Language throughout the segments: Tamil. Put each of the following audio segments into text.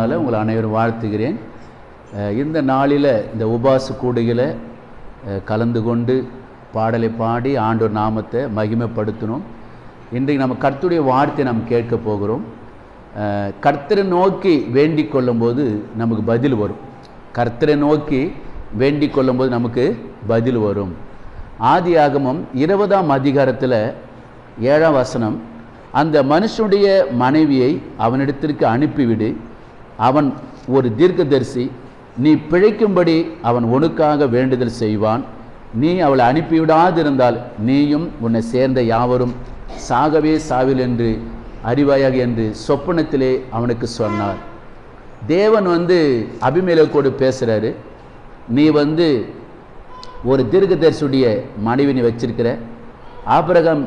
நாமத்தினால உங்களை அனைவரும் வாழ்த்துகிறேன். இந்த நாளில் இந்த உபாச கூடுகளை கலந்து கொண்டு பாடலை பாடி ஆண்டோர் நாமத்தை மகிமைப்படுத்தணும் இன்றைக்கு நம்ம கர்த்தருடைய வார்த்தை நாம் கேட்க போகிறோம். கர்த்தரை நோக்கி வேண்டிக் கொள்ளும்போது நமக்கு பதில் வரும். கர்த்தரை நோக்கி வேண்டிக் கொள்ளும்போது நமக்கு பதில் வரும். ஆதி ஆகமம் இருபதாம் அதிகாரத்தில் ஏழாம் வசனம் அந்த மனுஷனுடைய மனைவியை அவனிடத்திற்கு அனுப்பிவிடு அவன் ஒரு தீர்க்கதரிசி. நீ பிழைக்கும்படி அவன் உனக்காக வேண்டுதல் செய்வான். நீ அவளை அனுப்பிவிடாதிருந்தால் நீயும் உன்னை சேர்ந்த யாவரும் சாகவே சாவில் என்று அறிவாயாக என்று சொப்பனத்திலே அவனுக்கு சொன்னார். தேவன் வந்து அபிமேலக்கோடு பேசுகிறாரு நீ வந்து ஒரு தீர்க்கதரிசியுடைய மனைவினை வச்சிருக்கிற. ஆபரகம்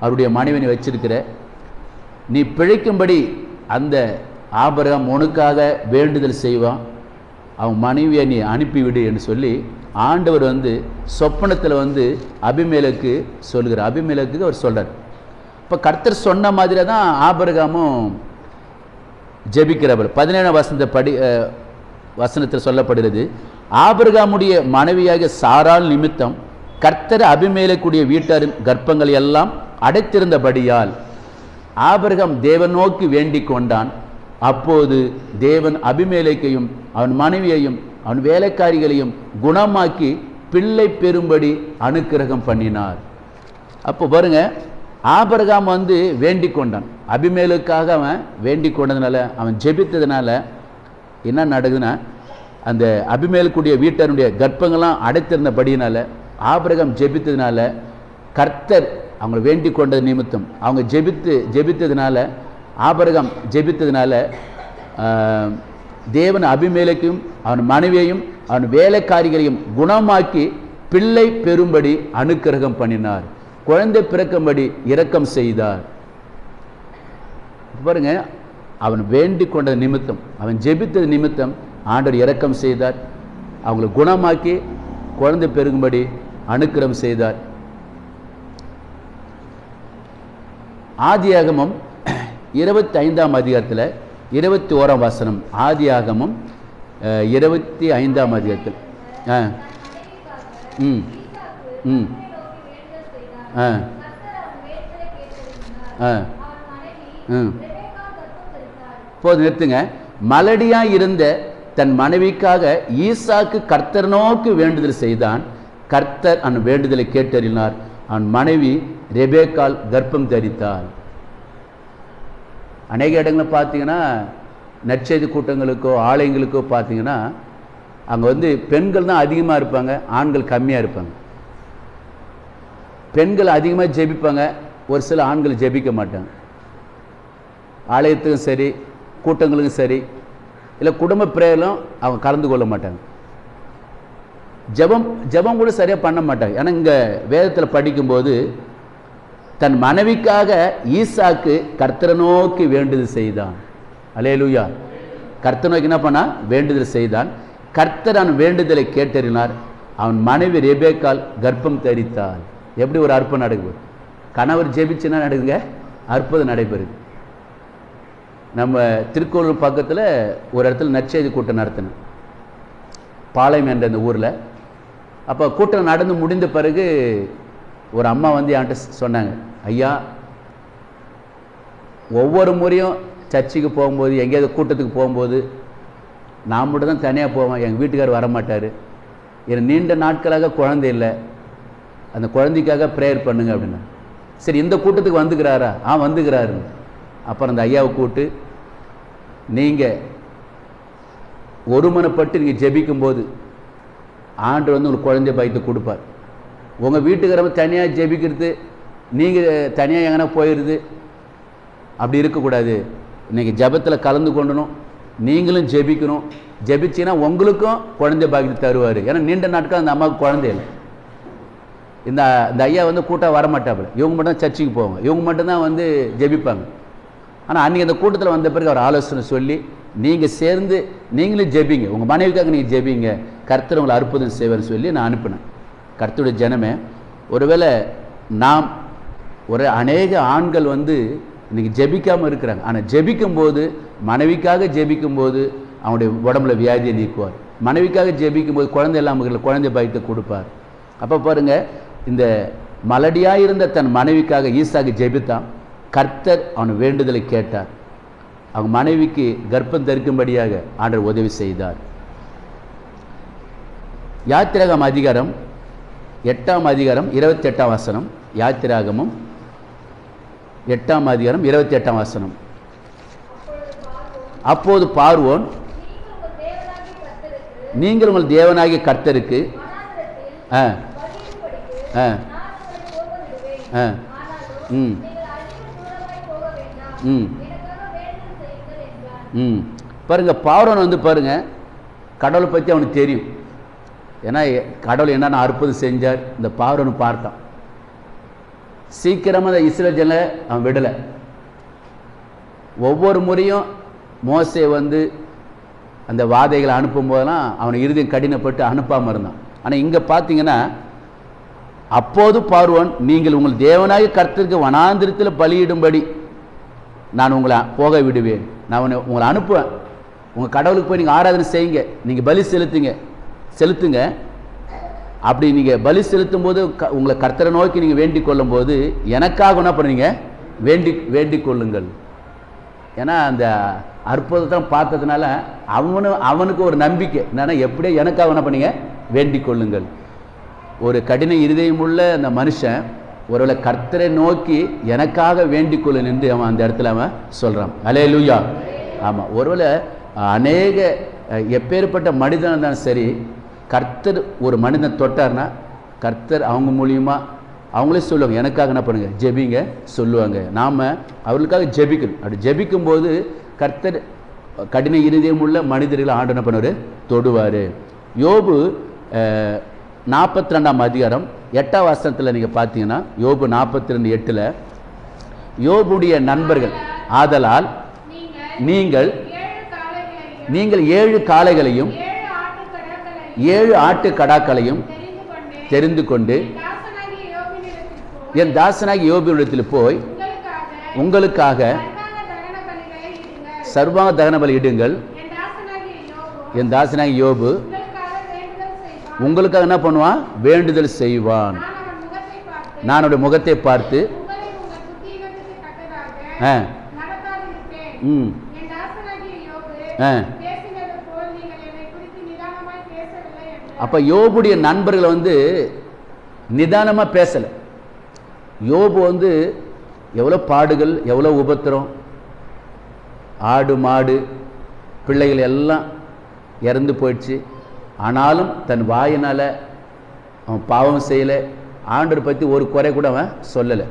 அவருடைய மனைவி வச்சிருக்கிற. நீ பிழைக்கும்படி அந்த ஆபரகம் உனக்காக வேண்டுதல் செய்வான். அவன் மனைவியை நீ அனுப்பிவிடு என்று சொல்லி ஆண்டவர் வந்து சொப்பனத்தில் வந்து அபிமேலுக்கு சொல்கிறார் அபிமேலுக்கு அவர் சொல்கிறார் இப்போ கர்த்தர் சொன்ன மாதிரி தான் ஆபரகமும் ஜெபிக்கிறவர் பதினேழாம் வசந்த படி வசனத்தில் சொல்லப்படுகிறது. ஆபிரகாமுடைய மனைவியாக சாரால் நிமித்தம் கர்த்தர் அபிமேலக்கூடிய வீட்டாரின் கர்ப்பங்களை எல்லாம் அடைத்திருந்தபடியால் ஆபிரகாம் தேவன் நோக்கி வேண்டிக் கொண்டான். அப்போது தேவன் அபிமேலைக்கையும் அவன் மனைவியையும் அவன் வேலைக்காரிகளையும் குணமாக்கி பிள்ளை பெறும்படி அனுக்கிரகம் பண்ணினார். அப்போ பாருங்க ஆபரகாம் வந்து வேண்டிக் கொண்டான். அபிமேலுக்காக அவன் வேண்டிக் கொண்டதுனால அவன் ஜெபித்ததுனால என்ன நடக்குதுன்னா அந்த அபிமேலுக்குடைய வீட்டருடைய கர்ப்பங்கள்லாம் அடைத்திருந்தபடியினால ஆபரகம் ஜெபித்ததுனால கர்த்தர் அவங்களை வேண்டிக் கொண்டது நிமித்தம் அவங்க ஜெபித்து ஜெபித்ததுனால ஆபரகம் ஜெபித்ததுனால தேவன் அபிமேலைக்கும் அவன் மனைவியையும் அவன் வேலைக்காரிகளையும் குணமாக்கி பிள்ளை பெறும்படி அனுக்கிரகம் பண்ணினார். குழந்தை பிறக்கும்படி இரக்கம் செய்தார். பாருங்க அவன் வேண்டி கொண்ட நிமித்தம் அவன் ஜெபித்தது நிமித்தம் ஆண்டவர் இரக்கம் செய்தார். அவங்களை குணமாக்கி குழந்தை பெருகும்படி அனுக்கிரம் செய்தார். ஆதியாகமம் இருபத்தி ஐந்தாம் அதிகாரத்தில் இருபத்தி ஓராம் வசனம் ஆதி ஆகமும் இருபத்தி ஐந்தாம் அதிகாரத்தில். ஆ ம் ம் ஆ ஆ ம். போது நிறுத்துங்க. மலடியாக இருந்த தன் மனைவிக்காக ஈசாக்கு கர்த்தர் நோக்கு வேண்டுதல் செய்தான். கர்த்தர் அந்த வேண்டுதலை கேட்டறினார் அவன் மனைவி ரெபேக்கால் கர்ப்பம் தரித்தாள். அநேக இடங்களில் பார்த்தீங்கன்னா நற்செய்தி கூட்டங்களுக்கோ ஆலயங்களுக்கோ பார்த்தீங்கன்னா அங்கே வந்து பெண்கள் தான் அதிகமாக இருப்பாங்க ஆண்கள் கம்மியாக இருப்பாங்க. பெண்கள் அதிகமாக ஜெபிப்பாங்க ஒரு சில ஆண்கள் ஜெபிக்க மாட்டாங்க. ஆலயத்துக்கும் சரி கூட்டங்களுக்கும் சரி இல்லை குடும்ப பிரேயலும் அவங்க கலந்து கொள்ள மாட்டாங்க. ஜெபம் ஜெபம் கூட சரியாக பண்ண மாட்டாங்க. ஏன்னா இங்கே வேதத்தில் படிக்கும்போது தன் மனைவிக்காக ஈசாக்கு கர்த்தரை நோக்கி வேண்டுதல் செய்தான். அலேலுயா கர்த்தர் நோக்கி என்ன பண்ணா? வேண்டுதல் செய்தான். கர்த்தர் அவன் வேண்டுதலை கேட்டறினார். அவன் மனைவி ரெபேக்கால் கர்ப்பம் தரித்தாள். எப்படி ஒரு அற்பம் நடக்குது? கணவர் ஜெபிச்சுன்னா நடக்குங்க அற்புதம் நடைபெறுது. நம்ம திருக்கோளூர் பக்கத்தில் ஒரு இடத்துல நற்செய்தி கூட்டம் நடத்தினேன் பாளையம் என்ற அந்த ஊரில். அப்போ கூட்டம் நடந்து முடிந்த பிறகு ஒரு அம்மா வந்து என்கிட்ட சொன்னாங்க ஐயா ஒவ்வொரு முறையும் சர்ச்சுக்கு போகும்போது எங்கேயாவது கூட்டத்துக்கு போகும்போது நான் மட்டும் தான் தனியாக போவேன் எங்கள் வீட்டுக்கார் வர மாட்டார். எனக்கு நீண்ட நாட்களாக குழந்தை இல்லை. அந்த குழந்தைக்காக ப்ரேயர் பண்ணுங்க அப்படின்னா. சரி இந்த கூட்டத்துக்கு வந்துக்கிறாரா? ஆ வந்துக்கிறாரு. அப்புறம் அந்த ஐயாவை கூப்பிட்டு நீங்கள் ஒருமனப்பட்டு நீங்கள் ஜெபிக்கும்போது ஆண்டு வந்து உங்களுக்கு குழந்தை பயத்தை கொடுப்பார். உங்கள் வீட்டுக்காரங்க தனியாக ஜெபிக்கிறது நீங்கள் தனியாக எங்கன்னா போயிடுது அப்படி இருக்கக்கூடாது. இன்றைக்கி ஜெபத்தில் கலந்து கொண்டணும் நீங்களும் ஜெபிக்கணும். ஜெபிச்சின்னா உங்களுக்கும் குழந்தை பாக்கி தருவார். ஏன்னா நீண்ட நாட்கள் அந்த அம்மாவுக்கு குழந்தை இல்லை. இந்த இந்த ஐயா வந்து கூட்டம் வரமாட்டாப்புல. இவங்க மட்டும் தான் சர்ச்சுக்கு போவாங்க. இவங்க மட்டும்தான் வந்து ஜெபிப்பாங்க. ஆனால் அன்றைக்கி அந்த கூட்டத்தில் வந்த பிறகு அவர் ஆலோசனை சொல்லி நீங்கள் சேர்ந்து நீங்களும் ஜெபிங்க. உங்கள் மனைவிக்காக நீங்கள் ஜெபிங்க. கர்த்தர் உங்களை அற்புதம் செய்வார்னு சொல்லி நான் அனுப்பினேன். கர்த்தருடைய ஜனமே ஒருவேளை நாம் ஒரு அநேக ஆண்கள் வந்து இன்னைக்கு ஜெபிக்காமல் இருக்கிறாங்க. ஆனால் ஜெபிக்கும்போது மனைவிக்காக ஜெபிக்கும்போது அவனுடைய உடம்புல வியாதியை நீக்குவார். மனைவிக்காக ஜெபிக்கும்போது குழந்தை இல்லாமல் குழந்தை பாய்த்து கொடுப்பார். அப்போ பாருங்க இந்த மலடியாக இருந்த தன் மனைவிக்காக ஈசாக்கு ஜெபித்தான். கர்த்தர் அவன் வேண்டுதலை கேட்டார். அவங்க மனைவிக்கு கர்ப்பம் தரிக்கும்படியாக ஆண்டர் உதவி செய்தார். யாத்திரகம் அதிகாரம் எட்டாம் அதிகாரம் இருபத்தி எட்டாம் வசனம் யாத்திராகமும். எட்டாம் அதிகாரம் இருபத்தி எட்டாம் வசனம். அப்போது பார்வோன் நீங்கள் உங்கள் தேவனாகிய கர்த்தருக்கு ஆ ஆ ஆ ம் ம் ம். பாருங்க பார்வன் வந்து பாருங்க கடவுளை பற்றி அவனுக்கு தெரியும். ஏன்னா கடவுள் என்னென்ன அற்புதம் செஞ்சார். இந்த பார்வன் பார்த்தான். சீக்கிரமாக அந்த இஸ்ரேல் ஜன அவன் விடலை. ஒவ்வொரு முறையும் மோசை வந்து அந்த வாதைகளை அனுப்பும் போதெல்லாம் அவனை இறுதியும் கடினப்பட்டு அனுப்பாமல் இருந்தான். ஆனால் இங்கே பார்த்தீங்கன்னா அப்போது பார்வன் நீங்கள் உங்கள் தேவனாக கர்த்தருக்கு வனாந்திரத்தில் பலியிடும்படி நான் உங்களை போக விடுவேன். நான் உன்னை உங்களை அனுப்புவேன். உங்கள் கடவுளுக்கு போய் நீங்கள் ஆராதனை செய்யுங்க. நீங்கள் பலி செலுத்துங்க. செலுத்துங்க. அப்படி நீங்கள் பலி செலுத்தும் போது க உங்களை கர்த்தரை நோக்கி நீங்கள் வேண்டிக் கொள்ளும் போது எனக்காக என்ன பண்ணுறீங்க வேண்டி வேண்டிக் கொள்ளுங்கள். ஏன்னா அந்த அற்புதத்தை பார்த்ததுனால அவனு அவனுக்கு ஒரு நம்பிக்கை. என்னென்னா எப்படியோ எனக்காக என்ன பண்ணீங்க? வேண்டிக் கொள்ளுங்கள். ஒரு கடின இருதயமுள்ள அந்த மனுஷன் ஒருவேளை கர்த்தரை நோக்கி எனக்காக வேண்டிக் கொள்ளு என்று அவன் அந்த இடத்துல அவன் சொல்கிறான் அலே லூயா ஆமாம் ஒருவேளை அநேக எப்பேற்பட்ட மனிதனாக இருந்தாலும் சரி கர்த்தர் ஒரு மனிதன் தொட்டார்னா கர்த்தர் அவங்க மூலியமா அவங்களே சொல்லுவாங்க எனக்காக என்ன பண்ணுங்க? ஜெபிங்க சொல்லுவாங்க. நாம் அவர்களுக்காக ஜெபிக்கணும். அப்படி ஜெபிக்கும் போது கர்த்தர் கடின இருதயம் உள்ள மனிதர்களை ஆண்டு என்ன பண்ணுவார்? தொடுவார். யோபு நாற்பத்தி ரெண்டாம் அதிகாரம் எட்டாம் வசனத்தில் நீங்கள் பார்த்தீங்கன்னா யோபு நாற்பத்தி ரெண்டு எட்டில் யோபுடைய நண்பர்கள் ஆதலால் நீங்கள் நீங்கள் ஏழு காளைகளையும் ஏழு ஆட்டு கடாக்களையும் தெரிந்து கொண்டு என் தாசனாகி யோபினிடத்தில் போய் உங்களுக்காக சர்வாங்க தகன பலி இடுங்கள். என் தாசனாகி யோபு உங்களுக்காக என்ன பண்ணுவான்? வேண்டுதல் செய்வான். நான் அவனுடைய முகத்தை பார்த்து ஆ ம் ஆ. அப்போ யோபுடைய நண்பர்களை வந்து நிதானமாக பேசலை. யோபு வந்து எவ்வளோ பாடுகள் எவ்வளோ உபத்திரம் ஆடு மாடு பிள்ளைகள் எல்லாம் இறந்து போயிடுச்சு. ஆனாலும் தன் வாயினால் அவன் பாவம் செய்யலை. ஆண்டர் பற்றி ஒரு குறை கூட அவன் சொல்லலை.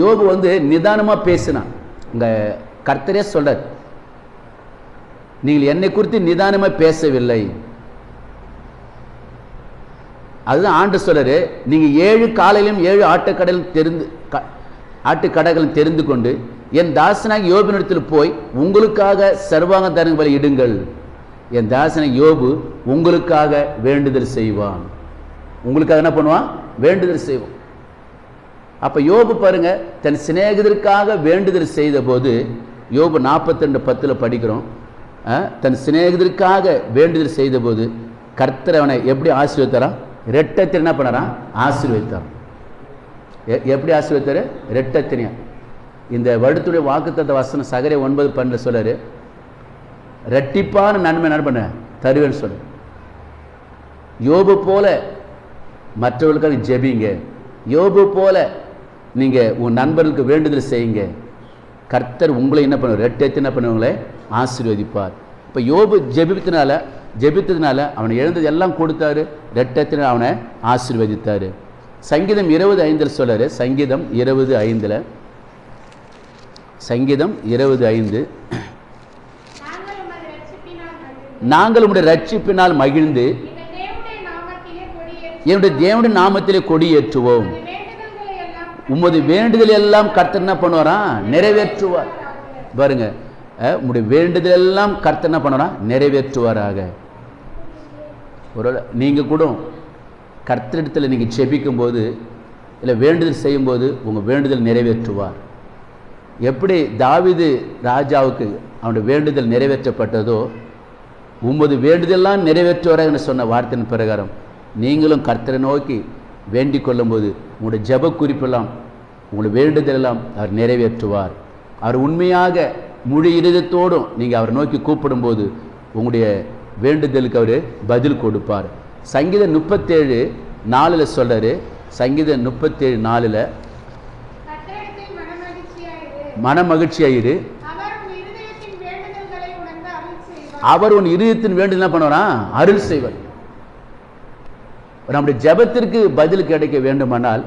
யோபு வந்து நிதானமாக பேசினான். இங்கே கர்த்தரே சொல்கிறார் நீங்கள் என்னை குறித்து நிதானமாக பேசவில்லை. அதுதான் ஆண்டு சொல்லரு நீங்கள் ஏழு காலையிலும் ஏழு ஆட்டுக்கடலும் தெரிந்து க- ஆட்டுக்கடைகளும் தெரிந்து கொண்டு என் தாசனாக யோபினிடத்தில் போய் உங்களுக்காக சர்வாங்க தரங்களை இடுங்கள். என் தாசனை யோபு உங்களுக்காக வேண்டுதல் செய்வான். உங்களுக்காக என்ன பண்ணுவான்? வேண்டுதல் செய்வான். அப்போ யோபு பாருங்க தன் சிநேகிதருக்காக வேண்டுதல் செய்த போது யோபு நாற்பத்தி ரெண்டு பத்தில் படிக்கிறோம். தன் சிநேகிதருக்காக வேண்டுதல் செய்த போது கர்த்தர் அவனை எப்படி ஆசீர்வதித்தாராம் ரெட்டத்தில் என்ன பண்ணாராம் ஆசீர்வதித்தார் எ- எப்படி ஆசீர்வதித்தார்? ரெட்டத்தினியா இந்த வருடத்துடைய வாக்குத்தத்த வசனம் சகரை ஒன்பது பன்னெண்டு சொல்லார் ரெட்டிப்பான நன்மை என்ன பண்ண? தருவேன்னு சொல்லு. யோபு போல மற்றவர்களுக்காக ஜெபிங்க. யோபு போல நீங்க உன் நண்பர்களுக்கு வேண்டுதல் செய்யுங்க. கர்த்தர் உங்களை என்ன பண்ணுவார்? ரெட்டத்தை என்ன பண்ணுவாங்களே? ஆசீர்வதிப்பார். இப்போ யோபு ஜெபித்தனால ஜெபித்ததுனால அவனை எழுந்தது எல்லாம் கொடுத்தாரு. ரெட்டத்தினால் அவனை ஆசிர்வதித்தார். சங்கீதம் இருபது ஐந்தில் சொல்கிறார் சங்கீதம் இருபது ஐந்தில். சங்கீதம் இருபது ஐந்து. நாங்கள் உடைய ரட்சிப்பினால் மகிழ்ந்து என்னுடைய தேவனுடைய நாமத்திலே கொடியேற்றுவோம். உமது வேண்டுதல் எல்லாம் கர்த்தர் என்ன பண்ணுவாராம் நிறைவேற்றுவார். பாருங்க உங்களுடைய வேண்டுதல் எல்லாம் கர்த்தர் என்ன பண்ணுவாராம் நிறைவேற்றுவாராக. ஒரு நீங்கள் கூட கர்த்தரிடத்தில் நீங்கள் செபிக்கும் போது இல்லை வேண்டுதல் செய்யும்போது உங்கள் வேண்டுதல் நிறைவேற்றுவார். எப்படி தாவிது ராஜாவுக்கு அவனுடைய வேண்டுதல் நிறைவேற்றப்பட்டதோ உமது வேண்டுதெல்லாம் நிறைவேற்றுவாரான்னு சொன்ன வார்த்தையின் பிரகாரம் நீங்களும் கர்த்தரை நோக்கி வேண்டிக் கொள்ளும்போது உங்களுடைய ஜெப குறிப்பெல்லாம் உங்களுடைய வேண்டுதலெல்லாம் அவர் நிறைவேற்றுவார். அவர் உண்மையாக முழு இருதத்தோடும் நீங்கள் அவரை நோக்கி கூப்பிடும்போது உங்களுடைய வேண்டுதலுக்கு அவர் பதில் கொடுப்பார். சங்கீதம் முப்பத்தேழு நாலில் சொல்றாரு. சங்கீதம் முப்பத்தேழு நாலில் மனமகிழ்ச்சியாயிரு. மன மகிழ்ச்சியாயிரு அவர் உன் இருதயத்தின் வேண்டுதல் என்ன பண்ணுவாரா? அருள் செய்வார். நம்முடைய ஜெபத்திற்கு பதில் கிடைக்க வேண்டுமானால்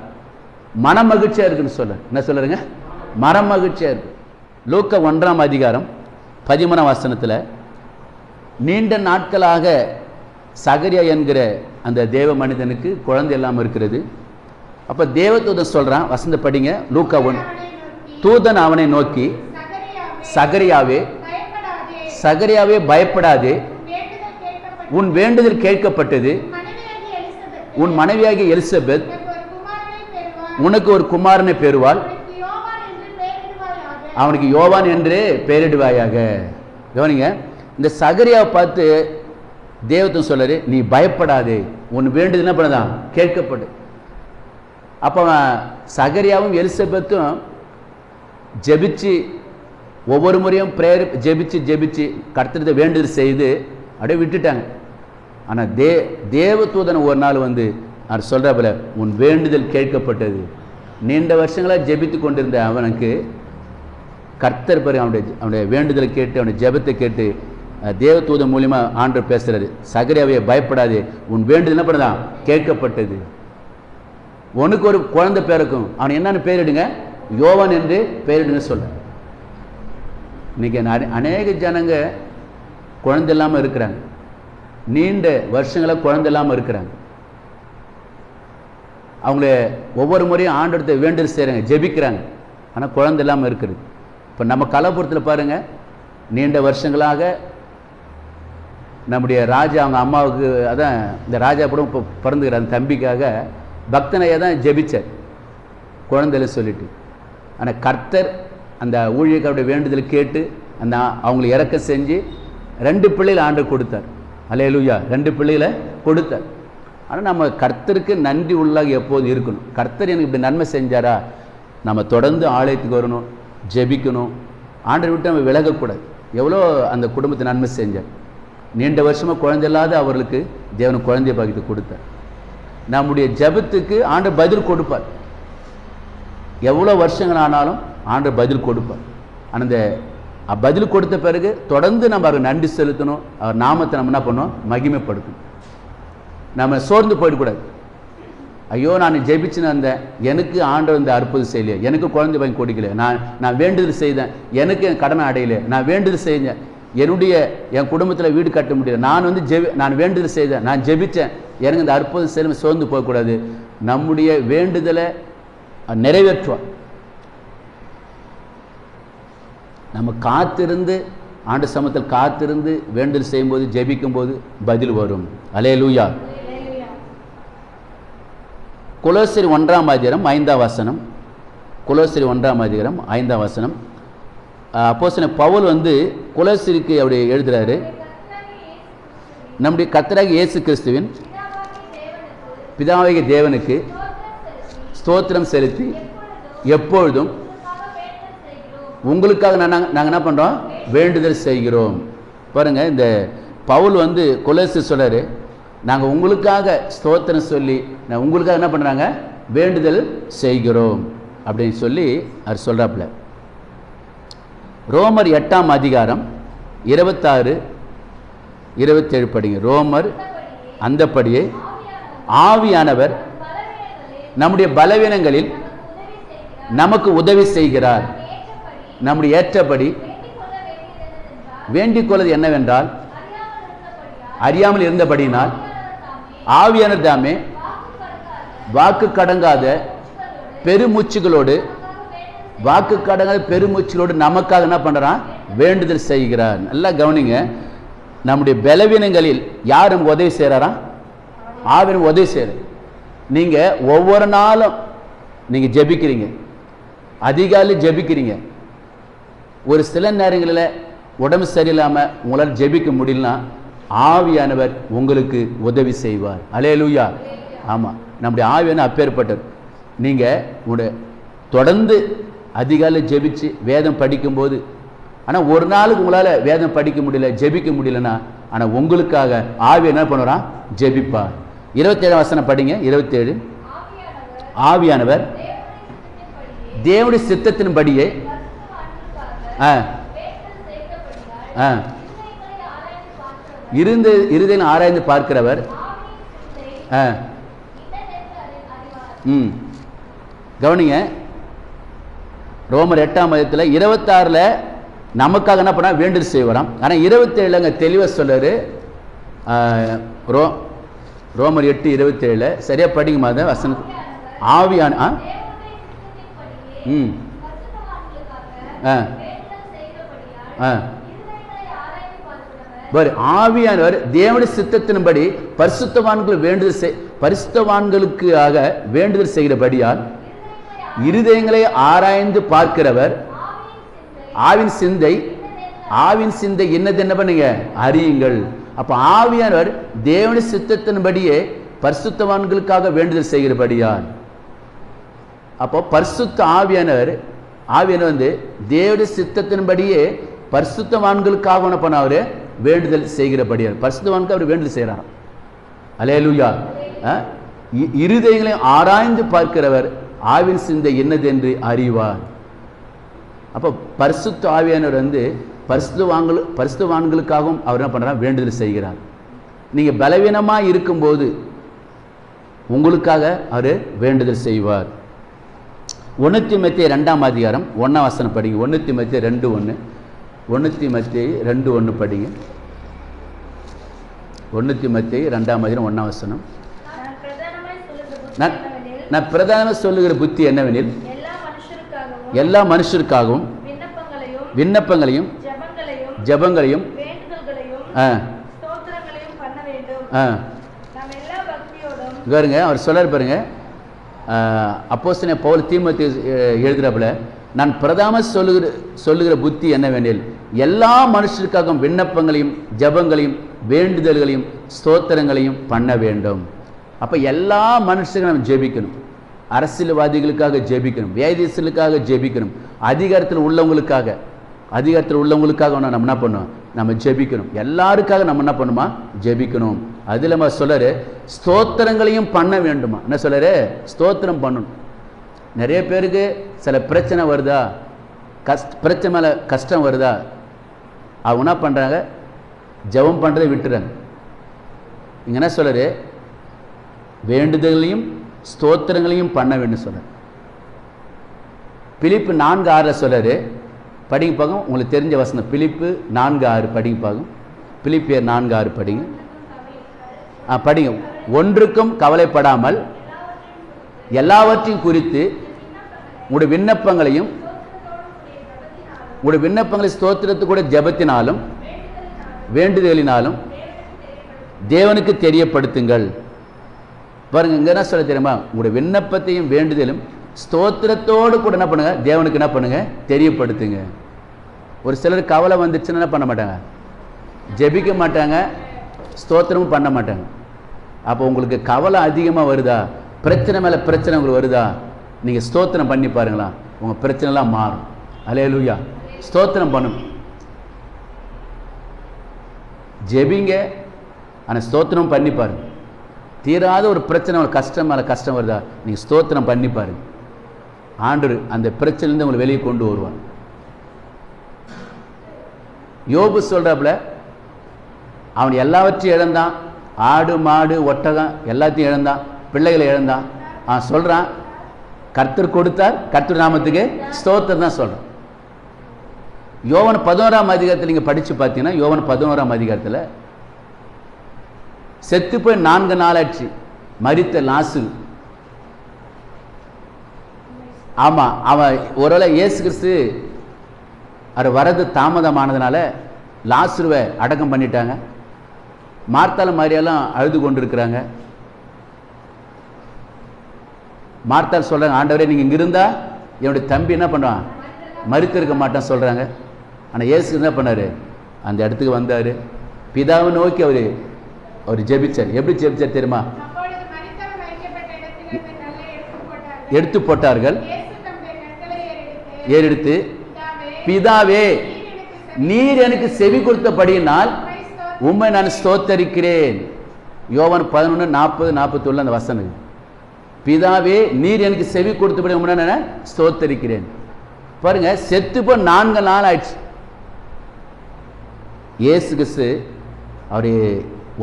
மன மகிழ்ச்சியா இருக்குன்னு சொல்ல என்ன சொல்லுறேங்க? மன மகிழ்ச்சியா இருக்கு. லூக்க ஒன்றாம் அதிகாரம் பதிமூணாம் வசனத்தில் நீண்ட நாட்களாக சகரியா என்கிற அந்த தேவ மனிதனுக்கு குழந்தை இல்லாமல் இருக்கிறது. அப்போ தேவதூதன் சொல்கிறான் வசந்த படிங்க லூக்கா ஒன். தூதன் அவனை நோக்கி சகரியாவே சகரியாவே பயப்படாதே. உன் வேண்டுதல் கேட்கப்பட்டது. உன் மனைவியாகி மனைவியாகிய எலிசபெத் உனக்கு ஒரு குமாரனை பெறுவாள். அவனுக்கு யோவான் என்று பெயரிடுவாயாக. கவனிங்க இந்த சகரியாவை பார்த்து தேவத்தம் சொல்லரு நீ பயப்படாதே. உன் வேண்டுதல் என்ன பண்ணதான் கேட்கப்படு. அப்போ சகரியாவும் எலிசபெத்தும் ஜெபிச்சு ஒவ்வொரு முறையும் ப்ரேயர் ஜெபிச்சு ஜெபிச்சு கர்த்தரத்தை வேண்டுதல் செய்து அப்படியே விட்டுட்டாங்க. ஆனால் தே தேவதூதன் ஒரு நாள் வந்து அவர் சொல்கிறப்பல உன் வேண்டுதல் கேட்கப்பட்டது. நீண்ட வருஷங்களாக ஜெபித்து கொண்டிருந்த அவனுக்கு கர்த்தர் பிறகு அவனுடைய அவனுடைய வேண்டுதலை கேட்டு அவனுடைய ஜெபத்தை கேட்டு தேவதூதன் மூலியமா ஆண்டு பேசுறாரு. சகரியாவே பயப்படாது. உன் வேண்டுதல் என்ன பண்ணதான்? கேட்கப்பட்டது. உனக்கு ஒரு குழந்தை பிறக்கும் அவன் என்னன்னு பேரிடுங்க யோவன் என்று பேரிடுங்க சொல்ல இன்னைக்கு அநேக ஜனங்க குழந்தை இல்லாமல் இருக்கிறாங்க. நீண்ட வருஷங்களாக குழந்தை இல்லாமல் இருக்கிறாங்க. அவங்கள ஒவ்வொரு முறையும் ஆண்டவர்கிட்ட வேண்டுதல் செய்கிறாங்க ஜெபிக்கிறாங்க. ஆனால் குழந்தை இல்லாமல் இருக்கிறது. இப்போ நம்ம கலாபுரத்தில் பாருங்கள் நீண்ட வருஷங்களாக நம்முடைய ராஜா அவங்க அம்மாவுக்கு அதான் இந்த ராஜா கூட இப்போ பிறந்துக்கிற அந்த தம்பிக்காக பக்தனையை தான் ஜெபிச்சார். குழந்தையில சொல்லிட்டு. ஆனால் கர்த்தர் அந்த ஊழியக்காருடைய வேண்டுதல் கேட்டு அந்த அவங்களை இறக்க செஞ்சு ரெண்டு பிள்ளைகளை ஆண்டு கொடுத்தார். அலையலுயா ரெண்டு பிள்ளைகளை கொடுத்தார். ஆனால் நம்ம கர்த்தருக்கு நன்றி உள்ளாக எப்போதும் இருக்கணும். கர்த்தர் எனக்கு இப்படி நன்மை செஞ்சாரா? நம்ம தொடர்ந்து ஆலயத்துக்கு வரணும் ஜெபிக்கணும். ஆண்டை விட்டு நம்ம விலகக்கூடாது. எவ்வளோ அந்த குடும்பத்தை நன்மை செஞ்சார். நீண்ட வருஷமாக குழந்தை இல்லாத அவர்களுக்கு தேவன் குழந்தைய பாக்கியத்தை கொடுத்தார். நம்முடைய ஜெபத்துக்கு ஆண்டு பதில் கொடுப்பார். எவ்வளோ வருஷங்கள் ஆனாலும் ஆண்டு பதில் கொடுப்பார். ஆனால் இந்த பதில் கொடுத்த பிறகு தொடர்ந்து நம்ம அவருக்கு நன்றி செலுத்தணும். அவர் நாமத்தை நம்ம என்ன பண்ணோம் மகிமைப்படுத்தணும். நம்ம சோர்ந்து போயிடக்கூடாது. ஐயோ நான் ஜெபிச்சுன்னு வந்தேன். எனக்கு ஆண்டவர் இந்த அற்புதம் செய்யலையே. எனக்கு குழந்தை பையன் கொடுக்கல நான் நான் வேண்டுதல் செய்தேன். எனக்கு என் கடனை அடையலை நான் வேண்டுதல் செஞ்சேன் என்னுடைய என் குடும்பத்தில் வீடு கட்ட முடியல. நான் வந்து ஜெபி நான் வேண்டுதல் செய்தேன். நான் ஜெபித்தேன் எனக்கு இந்த அற்புதம் செல்வம் சோர்ந்து போகக்கூடாது. நம்முடைய வேண்டுதலை நிறைவேற்றுவோம் நம்ம காத்திருந்து ஆண்டு சமத்தில் காத்திருந்து வேண்டுதல் செய்யும்போது ஜெபிக்கும்போது பதில் வரும். அலே லூயா குலோசரி ஒன்றாம் அதிகாரம் ஐந்தாம் வசனம். குலோசரி ஒன்றாம் அதிகாரம் ஐந்தாம் வசனம். அப்போஸ்தலன் பவுல் வந்து குலசிற்கு அப்படி எழுதுறாரு. நம்முடைய கத்தராக இயேசு கிறிஸ்துவின் பிதாவாகிய தேவனுக்கு ஸ்தோத்திரம் செலுத்தி எப்பொழுதும் உங்களுக்காக நான் நாங்கள் என்ன பண்ணுறோம் வேண்டுதல் செய்கிறோம். பாருங்க இந்த பவுல் வந்து குலசு சொல்றாரு நாங்கள் உங்களுக்காக ஸ்தோத்திரம் சொல்லி நான் உங்களுக்காக என்ன பண்ணுறாங்க வேண்டுதல் செய்கிறோம். அப்படின்னு சொல்லி அவர் சொல்கிறாப்புல ரோமர் எட்டாம் அதிகாரம் இருபத்தாறு இருபத்தேழு படிங்க. ரோமர் அந்தப்படியே ஆவியானவர் நம்முடைய பலவீனங்களில் நமக்கு உதவி செய்கிறார். நம்முடைய ஏற்றபடி வேண்டிக் கொள்வது என்னவென்றால் அறியாமல் இருந்தபடியினால் ஆவியானவர் தாமே வாக்கு கடங்காத பெருமூச்சுகளோடு வாக்கு கடங்கள் பெருமூச்சலோடு நமக்காக என்ன பண்ணுறான் வேண்டுதல் செய்கிறார். நல்லா கவனிங்க. நம்முடைய பலவீனங்களில் யார் நமக்கு உதவி செய்கிறாரா ஆவின் உதவி செய்கிறார் நீங்கள் ஒவ்வொரு நாளும் நீங்கள் ஜெபிக்கிறீங்க. அதிகாலை ஜெபிக்கிறீங்க. ஒரு சில நேரங்களில் உடம்பு சரியில்லாமல் உங்களால் ஜெபிக்க முடியலனா ஆவியானவர் உங்களுக்கு உதவி செய்வார். அலேலூயா ஆமாம் நம்முடைய ஆவியான அப்பேற்பட்டவர். நீங்கள் உங்களுடைய தொடர்ந்து அதிகாலை ஜெபிச்சு வேதம் படிக்கும்போது ஆனால் ஒரு நாளுக்கு உங்களால் வேதம் படிக்க முடியல ஜெபிக்க முடியலன்னா ஆனால் உங்களுக்காக ஆவி என்ன பண்ணுறான்? ஜெபிப்பா இருபத்தேழு வசனம் படிங்க இருபத்தேழு. ஆவியானவர் தேவனுடைய சித்தத்தின்படியே ஆ ஆ இருந்து இருதயம் ஆராய்ந்து பார்க்கிறவர் ஆ ம் கவனிங்க ரோமர் எட்டாம் மதத்தில் இருபத்தாறில் நமக்காக என்ன பண்ணால் வேண்டுதல் செய்வாராம். ஆனால் இருபத்தேழுல அங்கே தெளிவாக சொல்கிறார் ரோ ரோமர் எட்டு இருபத்தேழில் சரியாக படிங்க மாத வசன ஆவியான ஆ? ம். ஆ. ஆ. பாரு ஆவியானவர் தேவனுடைய சித்தத்தின்படி பரிசுத்தவான்கள் வேண்டுதல் செய் பரிசுத்தவான்களுக்காக வேண்டுதல் செய்கிறபடியால் இருதயங்களை ஆராய்ந்து பார்க்கிறவர். ஆவின் சிந்தை ஆவின் சிந்தை என்னது என்ன பண்ணுங்க? அறியுங்கள். அப்ப ஆவியானவர் தேவன சித்தத்தின்படியே பரிசுத்தவான்களுக்காக வேண்டுதல் செய்கிறபடியார் அப்போ பரிசுத்த ஆவியானவர் ஆவியானவர் வந்து தேவனுடைய சித்தத்தின்படியே பரிசுத்தவான்களுக்காக என்ன பண்ண அவர்? வேண்டுதல் செய்கிறபடியார் பரிசுத்தவானுக்கு அவர் வேண்டுதல் செய்கிறார் அலேலுயா. இருதயங்களை ஆராய்ந்து பார்க்கிறவர் ஆவின் சிந்தை என்னது என்று அறிவார். அப்போ பரிசுத்த ஆவியானவர் வந்து பரிசுத்தவான்கள் பரிசுத்தவான்களுக்காகவும் அவர் என்ன பண்ணுறார் வேண்டுதல் செய்கிறார். நீங்கள் பலவீனமாக இருக்கும்போது உங்களுக்காக அவர் வேண்டுதல் செய்வார். ஒன்றுத்தி மத்திய ரெண்டாம் அதிகாரம் ஒன்றாம் வசனம் படிங்க. ஒன்றுத்தி மத்திய ரெண்டு ஒன்று ஒன்றுத்தி மத்திய ரெண்டு ஒன்று படிங்க. ஒன்றுத்தி மத்திய ரெண்டாம் அதிகாரம் ஒன்றாம் வசனம். நான் நான் பிரதானமாக சொல்லுகிற புத்தி என்னவெனில் எல்லா மனுஷருக்காகவும் எல்லா மனுஷருக்காகவும் விண்ணப்பங்களையும் ஜெபங்களையும் பாருங்க அவர் சொல்றாரு பாருங்க அப்போஸ்தலன் பவுல் தீமோத்தி எழுதுறப்பல நான் பிரதாம சொல்லுகிற சொல்லுகிற புத்தி என்னவெனில் எல்லா மனுஷருக்காகவும் விண்ணப்பங்களையும் ஜெபங்களையும் வேண்டுதல்களையும் ஸ்தோத்திரங்களையும் பண்ண வேண்டும். அப்போ எல்லா மனுஷங்களும் நம்ம ஜெபிக்கணும். அரசியல்வாதிகளுக்காக ஜெபிக்கணும். வேதிசலுக்காக ஜெபிக்கணும். அதிகாரத்தில் உள்ளவங்களுக்காக. அதிகாரத்தில் உள்ளவங்களுக்காக நம்ம என்ன பண்ணுவோம்? நம்ம ஜெபிக்கணும். எல்லாருக்காக நம்ம என்ன பண்ணுமா? ஜெபிக்கணும். அது நம்ம சொல்லரு ஸ்தோத்திரங்களையும் பண்ண வேண்டுமா? என்ன சொல்லரு ஸ்தோத்திரம் பண்ணணும். நிறைய பேருக்கு சில பிரச்சனை வருதா? கஷ்ட பிரச்சனை மேலே கஷ்டம் வருதா? அவங்க என்ன பண்ணுறாங்க ஜெபம் பண்ணுறதை விட்டுறாங்க. இங்கே என்ன சொல்லரு வேண்டுதலையும் ஸ்தோத்திரங்களையும் பண்ண வேண்டும் சொல்கிறார் பிலிப்பு நான்கு ஆறில் சொல்றாரு படிங்க பார்க்கும் உங்களுக்கு தெரிஞ்ச வசனம் பிலிப்பு நான்கு ஆறு படிங்க பார்க்கும் பிலிப்பியர் நான்கு ஆறு படிங்க. ஆ படிங்க. ஒன்றுக்கும் கவலைப்படாமல் எல்லாவற்றையும் குறித்து உங்களுடைய விண்ணப்பங்களையும் உங்களுடைய விண்ணப்பங்களை ஸ்தோத்திரத்து கூட ஜெபத்தினாலும் வேண்டுதலினாலும் தேவனுக்கு தெரியப்படுத்துங்கள். பாருங்க இங்க என்ன சொல்ல தெரியுமா? உங்களுடைய விண்ணப்பத்தையும் வேண்டுதலும் ஸ்தோத்திரத்தோடு கூட என்ன பண்ணுங்க? தேவனுக்கு என்ன பண்ணுங்க? தெரியப்படுத்துங்க. ஒரு சிலர் கவலை வந்துச்சுன்னா என்ன பண்ண மாட்டாங்க? ஜெபிக்க மாட்டாங்க ஸ்தோத்திரமும் பண்ண மாட்டாங்க. அப்போ உங்களுக்கு கவலை அதிகமாக வருதா? பிரச்சனை மேலே பிரச்சனை உங்களுக்கு வருதா? நீங்கள் ஸ்தோத்திரம் பண்ணி பாருங்களா உங்கள் பிரச்சனைலாம் மாறும். அலே லூயா ஸ்தோத்திரம் பண்ணும். ஜெபிங்க ஆனால் ஸ்தோத்திரம் பண்ணி பாருங்கள் தீராத ஒரு பிரச்சனை ஒரு கஷ்டம் மேலே கஷ்டம் வருதா? நீங்கள் ஸ்தோத்திரம் பண்ணி பாருங்க. ஆண்டு அந்த பிரச்சனைலேருந்து உங்களை வெளியே கொண்டு வருவார். யோபு சொல்கிறாப்புல அவன் எல்லாவற்றையும் இழந்தான். ஆடு மாடு ஒட்டகம் எல்லாத்தையும் இழந்தான். பிள்ளைகளை இழந்தான். அவன் சொல்கிறான் கர்த்தர் கொடுத்தார் கர்த்தர் நாமத்துக்கு ஸ்தோத்திரம் தான் சொல்கிறான் யோவன் பதினோராம் அதிகாரத்தில் நீங்கள் படித்து பார்த்தீங்கன்னா யோவன் பதினோராம் அதிகாரத்தில் செத்து போய் நான்கு நாளாச்சு. மறித்த லாசு. ஆமாம் அவன் ஒருவேளை இயேசு கிறிஸ்து அவர் வரது தாமதமானதுனால லாசுருவை அடக்கம் பண்ணிட்டாங்க. மார்த்தால மாதிரியெல்லாம் அழுது கொண்டிருக்கிறாங்க. மார்த்தால் சொல்கிறாங்க ஆண்டவரே நீங்கள் இங்கே இருந்தால் என்னுடைய தம்பி என்ன பண்ணுவான்? மறுத்திருக்க மாட்டான் சொல்கிறாங்க ஆனால் இயேசு என்ன பண்ணார்? அந்த இடத்துக்கு வந்தார். பிதாவை நோக்கி அவர் அவர் ஜெபிச்சார் எப்படி ஜெபிச்சார் தெரியுமா? எடுத்து போட்டார்கள். ஏறெடுத்து பிதாவே நீர் எனக்கு செவி கொடுத்தபடியினால் உம்மை நான் ஸ்தோத்தரிக்கிறேன். யோவன் பதினொன்று நாற்பது நாற்பத்தொள்ள அந்த வசனம் பிதாவே நீர் எனக்கு செவி கொடுத்தபடி உண்மை நான் ஸ்தோத்தரிக்கிறேன். பாருங்க செத்து போ நான்கு நாள் ஆயிடுச்சு. இயேசு கிறிஸ்து அவர்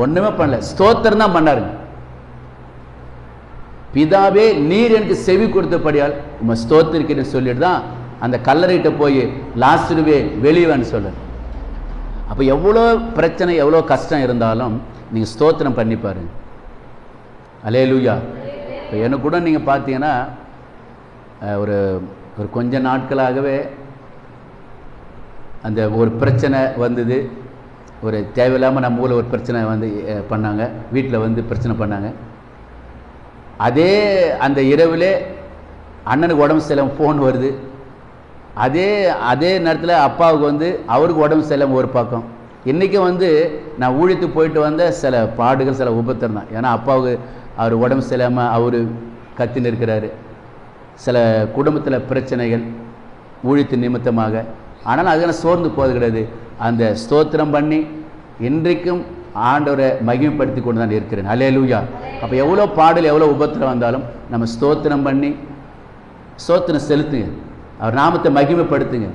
ஒண்ணுமே பண்ணல. ஸ்தோத்திரம் தான் பண்ணாருங்க. பிதாவே நீர் எனக்கு செவி கொடுத்தபடியால் உம்மை ஸ்தோத்திரிக்கிறேன்னு சொல்லிட்டு தான் அந்த கல்லறைகிட்ட போய் லாஸ்டுவே வெளியவான்னு சொல்ல அப்போ எவ்வளோ பிரச்சனை எவ்வளோ கஷ்டம் இருந்தாலும் நீங்கள் ஸ்தோத்திரம் பண்ணி பாருங்க. அலே லூயா இப்போ எனக்கு கூட நீங்கள் பார்த்தீங்கன்னா ஒரு ஒரு கொஞ்ச நாட்களாகவே அந்த ஒரு பிரச்சனை வந்தது. ஒரு தேவையில்லாமல் நம்ம ஊரில் ஒரு பிரச்சனை வந்து பண்ணாங்க. வீட்டில் வந்து பிரச்சனை பண்ணாங்க. அதே அந்த இரவிலே அண்ணனுக்கு உடம்பு சரியில்லாமல் ஃபோன் வருது. அதே அதே நேரத்தில் அப்பாவுக்கு வந்து அவருக்கு உடம்பு சரியில்லாமல் ஒரு பக்கம். இன்றைக்கும் வந்து நான் ஊழியத்துக்கு போயிட்டு வந்த சில பாடுகள் சில உபத்திரம் தான். ஏன்னா அப்பாவுக்கு அவர் உடம்பு சரியில்லாமல் அவர் கத்தின்னு இருக்கிறாரு. சில குடும்பத்தில் பிரச்சனைகள் ஊழித்து நிமித்தமாக. ஆனால் அதுக்கான சோர்ந்து போகிறது கிடையாது. அந்த ஸ்தோத்திரம் பண்ணி இன்றைக்கும் ஆண்டவரை மகிமைப்படுத்தி கொண்டு தான் இருக்கிறேன். அலே லூயா அப்போ எவ்வளோ பாடல் எவ்வளோ உபத்திரம் வந்தாலும் நம்ம ஸ்தோத்திரம் பண்ணி ஸ்தோத்திரம் செலுத்துங்க. அவர் நாமத்தை மகிமைப்படுத்துங்க.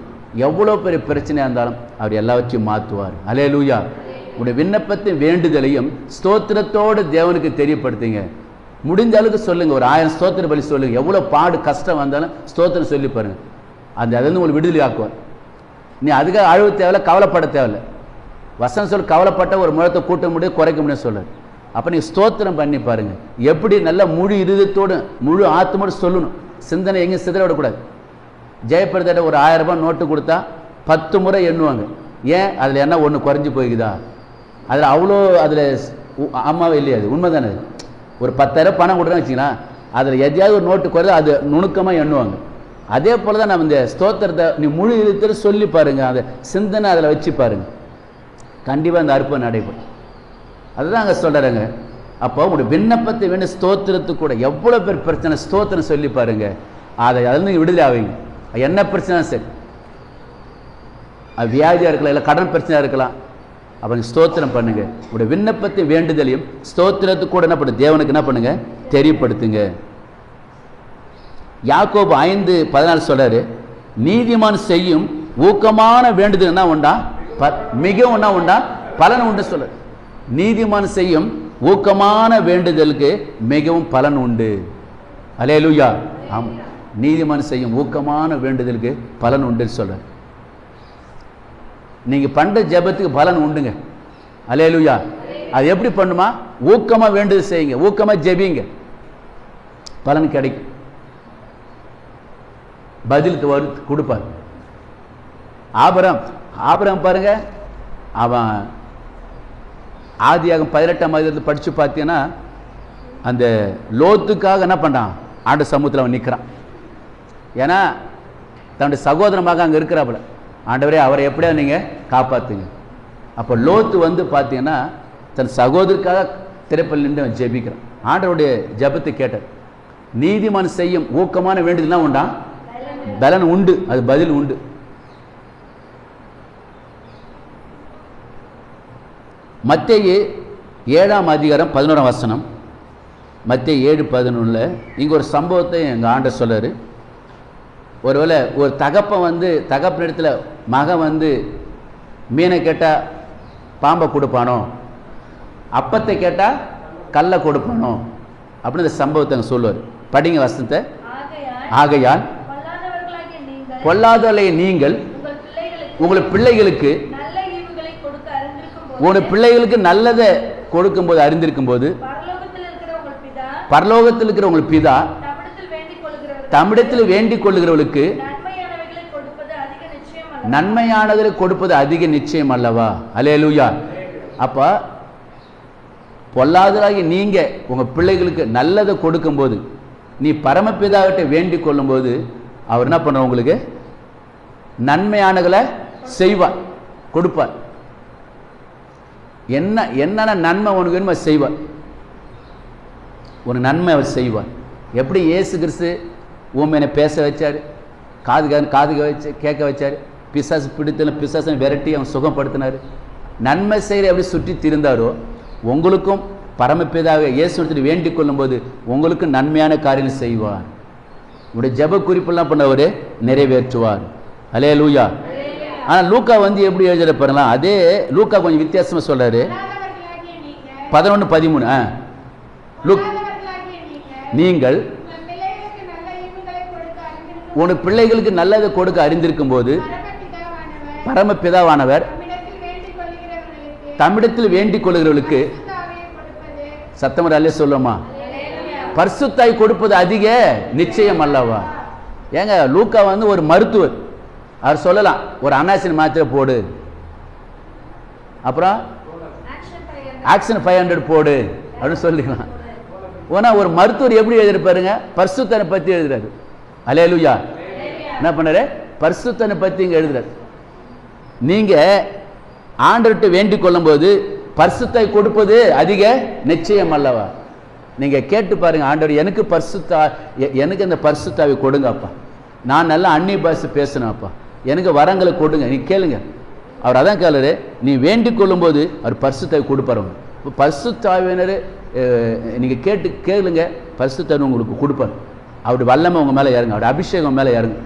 எவ்வளோ பெரிய பிரச்சனையாக இருந்தாலும் அவர் எல்லாவற்றையும் மாற்றுவார். அலே லூயா உடைய விண்ணப்பத்தையும் வேண்டுதலையும் ஸ்தோத்திரத்தோடு தேவனுக்கு தெரியப்படுத்துங்க. முடிஞ்ச அளவுக்கு சொல்லுங்கள் ஒரு ஆயிரம் ஸ்தோத்திர பலி சொல்லுங்கள் எவ்வளோ பாடு கஷ்டம் வந்தாலும் ஸ்தோத்திரம் சொல்லி பாருங்கள் அந்த அதுலேருந்து உங்களுக்கு விடுதலை ஆக்குவார். நீ அதுக்காக அழுவ தேவையில்ல கவலைப்பட தேவையில்ல. வசனம் சொல் கவலைப்பட்ட ஒரு முழத்தை கூட்ட முடியும் குறைக்க முடியும் சொல்லுது. அப்போ நீ ஸ்தோத்திரம் பண்ணி பாருங்க. எப்படி நல்ல முழு இருதயத்தோடு முழு ஆத்மோடு சொல்லணும். சிந்தனை எங்கேயும் சிதற விடக்கூடாது ஜெயப்பிரதாட்ட ஒரு ஆயிரம் ரூபாய் நோட்டு கொடுத்தா பத்து முறை எண்ணுவாங்க. ஏன்? அதில் என்ன ஒன்று குறைஞ்சி போய்க்குதா? அதில் அவ்வளோ அதில் ஆமாவே இல்லையா அது? உண்மை தானே ஒரு பத்தாயிரம் பணம் கொடுறேன்னு வச்சுங்களா அதில் எதையாவது ஒரு நோட்டு குறைதா அது நுணுக்கமாக எண்ணுவாங்க. அதே போல் தான் நம்ம இந்த ஸ்தோத்திரத்தை நீ முழு இருத்தர் சொல்லி பாருங்க. அந்த சிந்தனை அதில் வச்சு பாருங்க. கண்டிப்பாக அந்த அற்புதம் நடைபெறும். அதுதான் அங்கே சொல்கிறாங்க அப்போ உங்களுடைய விண்ணப்பத்தை வேணும் ஸ்தோத்திரத்துக்கு கூட எவ்வளோ பேர் பிரச்சனை ஸ்தோத்திரம் சொல்லி பாருங்க. அதை அதுலேருந்து விடுதலை ஆவீங்க. என்ன பிரச்சனை சரி. அது வியாதியாக இருக்கலாம் இல்லை கடன் பிரச்சனையாக இருக்கலாம். அப்போ நீங்கள் ஸ்தோத்திரம் பண்ணுங்கள் உங்களுடைய விண்ணப்பத்தை வேண்டுதலையும் ஸ்தோத்திரத்துக்கு கூட என்ன பண்ணுங்க தேவனுக்கு என்ன பண்ணுங்கள் தெரியப்படுத்துங்க. யாக்கோபு ஐந்து பதினாலு சொல்றாரு நீதிமான் செய்யும் ஊக்கமான வேண்டுதல் என்ன உண்டா? ப- மிகவும் என்ன உண்டா? பலன் உண்டு சொல்லு நீதிமான் செய்யும் ஊக்கமான வேண்டுதலுக்கு மிகவும் பலன் உண்டு. அலேலுயா ஆமாம் நீதிமான் செய்யும் ஊக்கமான வேண்டுதலுக்கு பலன் உண்டுன்னு சொல்ற நீங்கள் பண்ணுற ஜெபத்துக்கு பலன் உண்டுங்க. அலேலுயா அது எப்படி பண்ணுமா? ஊக்கமாக வேண்டுதல் செய்யுங்க. ஊக்கமா ஜெபிங்க. பலன் கிடைக்கும். பதிலுக்கு வரு கொடுப்பார். ஆபரம் ஆபரம் பாருங்க அவன் ஆதியாகம் பதினெட்டாம் அதிகாரத்தில் படித்து பார்த்தீங்கன்னா அந்த லோத்துக்காக என்ன பண்ணான் ஆண்டு சமூகத்தில் அவன் நிற்கிறான் ஏன்னா தன்னுடைய சகோதரமாக அங்கே இருக்கிறாப்புல. ஆண்டவரே அவரை எப்படியா நீங்கள் காப்பாற்றுங்க அப்போ லோத்து வந்து பார்த்தீங்கன்னா தன் சகோதரிக்காக திரைப்பல் நின்று அவன் ஜெபிக்கிறான். ஆண்டவருடைய ஜெபத்தை கேட்டார். நீதிமான் செய்யும் ஊக்கமான வேண்டியதுலாம் உண்டான் பலன் உண்டு அது பதில் உண்டு. மத்தேயு ஏழாம் அதிகாரம் பதினோராம் வசனம். மத்திய ஏழு பதினொன்றில் இங்கே ஒரு சம்பவத்தை எங்கள் ஆண்டர் சொல்லாரு ஒருவேளை ஒரு தகப்பன் வந்து தகப்பன் இடத்துல மகன் வந்து மீனை கேட்டால் பாம்பை கொடுப்பானோ? அப்பத்தை கேட்டால் கல்லை கொடுப்பானோ? அப்படின்னு இந்த சம்பவத்தை அங்கே சொல்லுவார். படிங்க வசனத்தை. ஆகையால் ஆகையால் நீங்கள் உங்களை உங்கள் பிள்ளைகளுக்கு உங்கள் பிள்ளைகளுக்கு உங்களுடைய போது பிள்ளைகளுக்கு நல்லதை கொடுக்கும்போது அறிந்திருக்கும் போது பரலோகத்தில் இருக்கிற உங்கள் பிதா தமிழத்தில் வேண்டிக் கொள்ளுகிறவளுக்கு கொடுப்பது அதிக நிச்சயம் அல்லவா நன்மையானதை கொடுப்பது அதிக நிச்சயம் அல்லவா? அப்போ பொல்லாதலாகி நீங்க உங்க பிள்ளைகளுக்கு நல்லதை கொடுக்கும்போது நீ பரமபிதாவிட்ட வேண்டிக் கொள்ளும்போது அவர் என்ன பண்ணுற உங்களுக்கு? நன்மையானகளை செய்வார் கொடுப்பார். என்ன என்னென்ன நன்மை உனக்கு வேணுமோ செய்வார். ஒரு நன்மை அவர் செய்வார். எப்படி இயேசு கிறிஸ்து ஊமையனை பேச வச்சார்? காது கா- காது வச்சு கேட்க வச்சார். பிசாசு பிடித்தன பிசாசை விரட்டி அவன் சுகப்படுத்தினார். நன்மை செய்கிற எப்படி சுற்றி திரிந்தாரோ உங்களுக்கும் பரமபிதாவை இயேசு எடுத்துட்டு வேண்டிக் கொள்ளும்போது உங்களுக்கும் நன்மையான காரியம் செய்வார். உங்களுடைய ஜெப குறிப்பெல்லாம் பண்ணவர் நிறைவேற்றுவார். அலே லூயா ஆனால் லூக்கா வந்து எப்படி எழுதுற பாருங்களா அதே லூக்கா கொஞ்சம் வித்தியாசமா சொல்றாரு. இல்லாதவர்களாகிய நீங்க பதினொன்று பதிமூணு ஆ. லுக் நீங்கள் உன் பிள்ளைகளுக்கு நல்லதை கொடுக்க அறிந்திருக்கும் போது பரமபிதாவானவர் தமிழத்தில் வேண்டிக் கொள்கிறவர்களுக்கு சத்தமர் அல்லே சொல்லுமா? பர்சுத்தாய் கொடுப்பது அதிக நிச்சயம் அல்லவா? ஏங்க லூக்கா வந்து ஒரு மருத்துவர். அவர் சொல்லலாம் ஒரு அனாசின் மாத்திரை போடு. அப்புறம் ஆக்ஷன் ஃபைவ் ஹண்ட்ரட் போடு. அப்படின்னு சொல்லிக்கலாம். ஓனா ஒரு மருத்துவர் எப்படி எழுதிருப்பாருங்க பர்சுத்தனை பற்றி எழுதுறாரு. அலேலுயா என்ன பண்ணாரு? பர்சுத்தனை பற்றி இங்கே எழுதுறாரு. நீங்கள் ஆண்டர்கிட்ட வேண்டிக் கொள்ளும்போது பர்சுத்தை கொடுப்பது அதிக நிச்சயம் அல்லவா? நீங்கள் கேட்டு பாருங்கள் ஆண்டவர் எனக்கு பர்சுத்தா எ- எனக்கு அந்த பர்சுத்தாவை கொடுங்கப்பா. நான் நல்லா அன்னி பாஷை பேசணும்ப்பா எனக்கு வரங்களை கொடுங்க நீ கேளுங்க. அவர் அதான் கேளுரு நீ வேண்டிக் கொள்ளும்போது அவர் பர்சுத்தாவை கொடுப்பாரு இப்போ பர்சுத்தாவினர் நீங்கள் கேட்டு கேளுங்க பரிசுத்தாவை உங்களுக்கு கொடுப்பார். அவருடைய வல்லமை உங்கள் மேலே இறங்க அவருடைய அபிஷேகம் மேலே மேல இறங்கும்.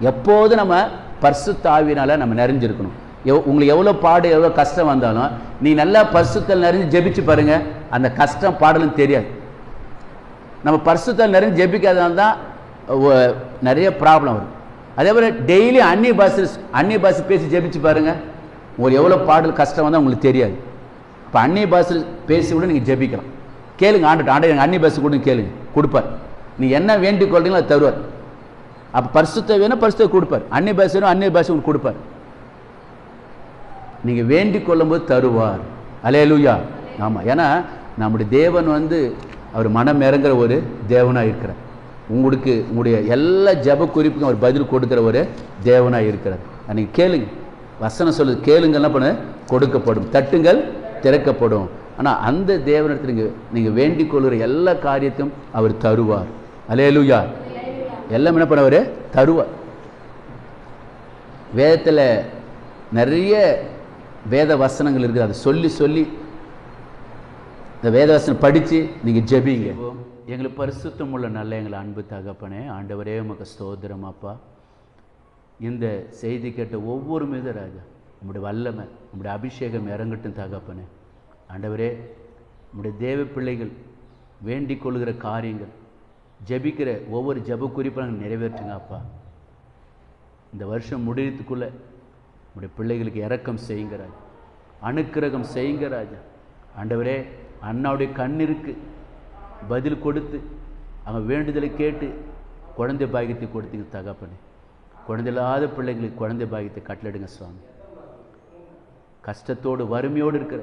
எப்போதும் நம்ம பரிசுத்த நம்ம நிறைஞ்சிருக்கணும். எவ் உங்களுக்கு எவ்வளோ பாடு எவ்வளோ கஷ்டம் வந்தாலும் நீ நல்லா பரிசுத்தல் நிறைஞ்சு ஜெபிச்சு பாருங்கள் அந்த கஷ்டம் பாடலும் தெரியாது. நம்ம பரிசுத்தல் நிறைஞ்சு ஜெபிக்காதான் தான் நிறைய ப்ராப்ளம் வரும். அதே போல் டெய்லி அந்நிய பாஷை அந்நிய பாஷை பேசி ஜெபிச்சு பாருங்கள் உங்களுக்கு எவ்வளோ பாடல் கஷ்டம் வந்தால் உங்களுக்கு தெரியாது. இப்போ அந்நிய பாஷை பேசி கூட நீங்கள் ஜெபிக்கலாம். கேளுங்க ஆண்டு ஆண்டு எனக்கு அந்நிய பாஷை கூட கேளுங்க. கொடுப்பார். நீ என்ன வேண்டிக் கொள்றீங்களோ அதை தருவார். அப்போ பரிசுத்த வேணும் பரிசுத்த கொடுப்பார். அந்நிய பாஷை வேணும் அந்நிய பாஷை உங்களுக்கு கொடுப்பார். நீங்கள் வேண்டிக் கொள்ளும்போது தருவார். அலேலுயா ஆமாம் ஏன்னா நம்முடைய தேவன் வந்து அவர் மனம் இறங்குற ஒரு தேவனாக இருக்கிறார். உங்களுக்கு உங்களுடைய எல்லா ஜெப குறிப்புக்கும் அவர் பதில் கொடுக்குற ஒரு தேவனாக இருக்கிறார். அன்னைக்கு கேளுங்க. வசனம் சொல்லுது கேளுங்கள்லாம் பண்ண கொடுக்கப்படும். தட்டுங்கள் திறக்கப்படும். ஆனால் அந்த தேவனிடத்தில் நீங்கள் நீங்கள் வேண்டிக் கொள்கிற எல்லா காரியத்தையும் அவர் தருவார். அலேலுயா எல்லாம் என்ன பண்ணவர்? தருவார். வேதத்தில் நிறைய வேத வசனங்கள் இருக்குது. அதை சொல்லி சொல்லி இந்த வேத வசனம் படித்து நீங்கள் ஜெபிங்க. எங்களுக்கு பரிசுத்தம் உள்ள நல்ல எங்களை அன்பு தகப்பனே ஆண்டவரே உமக்கு ஸ்தோத்திரம் அப்பா. இந்த செய்தி கேட்ட ஒவ்வொரு மீது ராஜா நம்முடைய வல்லமை நம்முடைய அபிஷேகம் இறங்கட்டும் தகப்பனே. ஆண்டவரே நம்முடைய தேவ பிள்ளைகள் வேண்டிக் கொள்கிற காரியங்கள் ஜெபிக்கிற ஒவ்வொரு ஜெப குறிப்பை நிறைவேற்றுங்க அப்பா. இந்த வருஷம் முடியறதுக்குள்ள உடைய பிள்ளைகளுக்கு இறக்கம் செய்யுங்க ராஜா. அனுக்கிரகம் செய்யுங்க ராஜா. ஆண்டவரே அண்ணாவுடைய கண்ணிற்கு பதில் கொடுத்து அவன் வேண்டுதலை கேட்டு குழந்தை பாகியத்தை கொடுத்தீங்க தகப்பனே. குழந்தை இல்லாத பிள்ளைங்களுக்கு குழந்தை பாகியத்தை கட்டளிடுங்க சுவாமி. கஷ்டத்தோடு வறுமையோடு இருக்கிற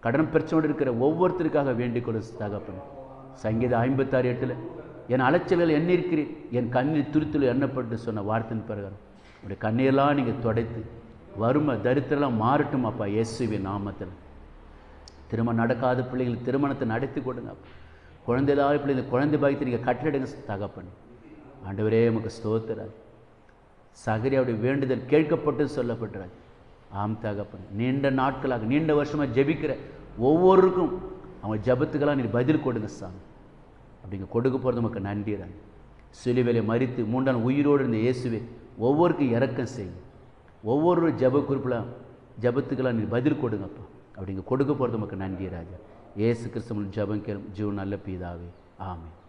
கடன் பிரச்சனையோடு இருக்கிற ஒவ்வொருத்தருக்காக வேண்டிக் கொள்ள தகப்பனே. சங்கீதம் ஐம்பத்தாறு எட்டில் என் அலைச்சல்கள் என்ன இருக்கிறேன் என் கண்ணில் துருத்தில் எண்ணப்பட்டு சொன்ன வார்த்தையின் பிரகாரம். உடைய கண்ணீரெலாம் நீங்கள் துடைத்து வறுமை தரித்திரம்லாம் மாறட்டும் அப்பா இயேசுவி நாமத்தில். திருமணம் நடக்காத பிள்ளைகள் திருமணத்தை நடத்தி கொடுங்க அப்பா. பிள்ளைங்க குழந்தை பாய்த்து நீங்கள் கட்டளிடுங்க தகப்பன். ஆண்டவரே நமக்கு ஸ்தோத்துறாரு சகரியாவுடைய வேண்டுதல் கேட்கப்பட்டு சொல்லப்பட்டுறாரு ஆம் தகப்பன். நீண்ட நாட்களாக நீண்ட வருஷமாக ஜெபிக்கிற ஒவ்வொருக்கும் அவங்க ஜெபத்துக்கெல்லாம் நீ பதில் கொடுங்க சாமி. அப்படிங்க கொடுக்க போகிறது நமக்கு நன்றிறாங்க சிலுவையில மறித்து மூன்றாம் உயிரோடு இருந்த இயேசுவே ஒவ்வொருக்கும் இறக்கம் செய்யும் ஒவ்வொரு ஜெப குறிப்பில் ஜெபத்துக்கெல்லாம் நீ பதில் கொடுங்கப்பா. அப்படிங்க கொடுக்க போகிறது நமக்கு நன்றி ராஜா. ஏசு கிறிஸ்தவன் ஜெபம் கேளும் ஜீவன் நல்ல பீதாவே. ஆமென்.